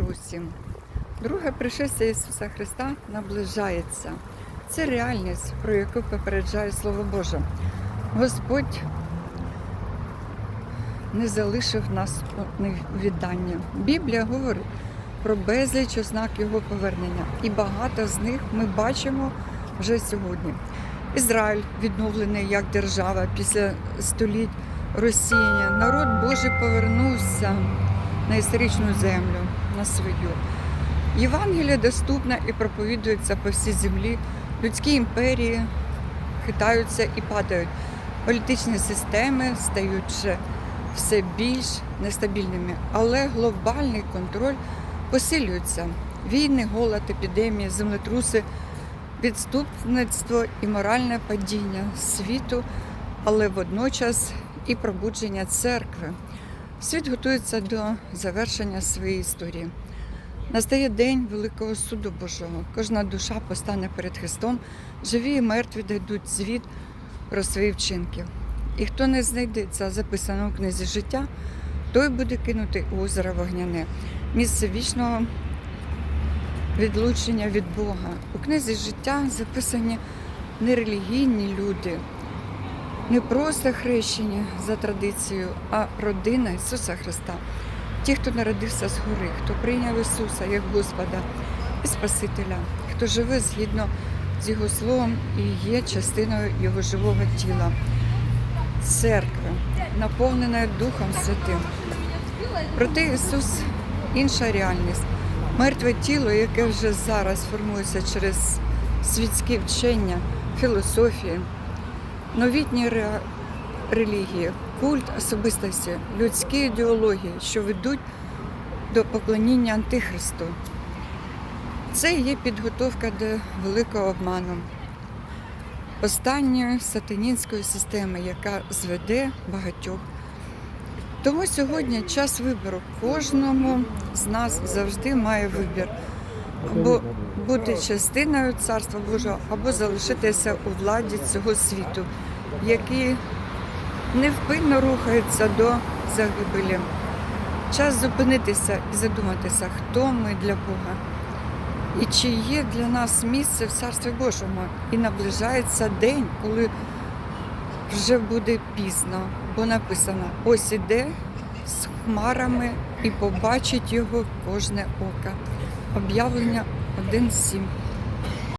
Усім. Друге пришестя Ісуса Христа наближається. Це реальність, про яку попереджає Слово Боже. Господь не залишив нас у невідданні. Біблія говорить про безліч ознак Його повернення, і багато з них ми бачимо вже сьогодні. Ізраїль відновлений як держава після століть розсіяння. Народ Божий повернувся на історичну землю, свою. Євангеліє доступне і проповідується по всій землі. Людські імперії хитаються і падають. Політичні системи стають все більш нестабільними, але глобальний контроль посилюється. Війни, голод, епідемії, землетруси, відступництво і моральне падіння світу, але водночас і пробудження церкви. Світ готується до завершення своєї історії. Настає день Великого суду Божого. Кожна душа постане перед Христом, живі і мертві дадуть звіт про свої вчинки. І хто не знайдеться записано у книзі життя, той буде кинутий у озеро вогняне, місце вічного відлучення від Бога. У книзі життя записані нерелігійні люди, не просто хрещені за традицією, а родина Ісуса Христа. Ті, хто народився згори, хто прийняв Ісуса як Господа і Спасителя, хто живе згідно з Його Словом і є частиною Його живого тіла, церкви, наповненою Духом Святим. Проте Ісус інша реальність. Мертве тіло, яке вже зараз формується через світські вчення, філософії, новітні ре- релігії, культ особистості, людські ідеології, що ведуть до поклоніння Антихристу. Це є підготовка до великого обману, останньої сатанінської системи, яка зведе багатьох. Тому сьогодні час вибору. Кожному з нас завжди має вибір. Або бути частиною Царства Божого, або залишитися у владі цього світу, який невпинно рухається до загибелі. Час зупинитися і задуматися, хто ми для Бога. І чи є для нас місце в Царстві Божому. І наближається день, коли вже буде пізно, бо написано: ось іде з хмарами і побачить його кожне око. Об'явлення 1.7.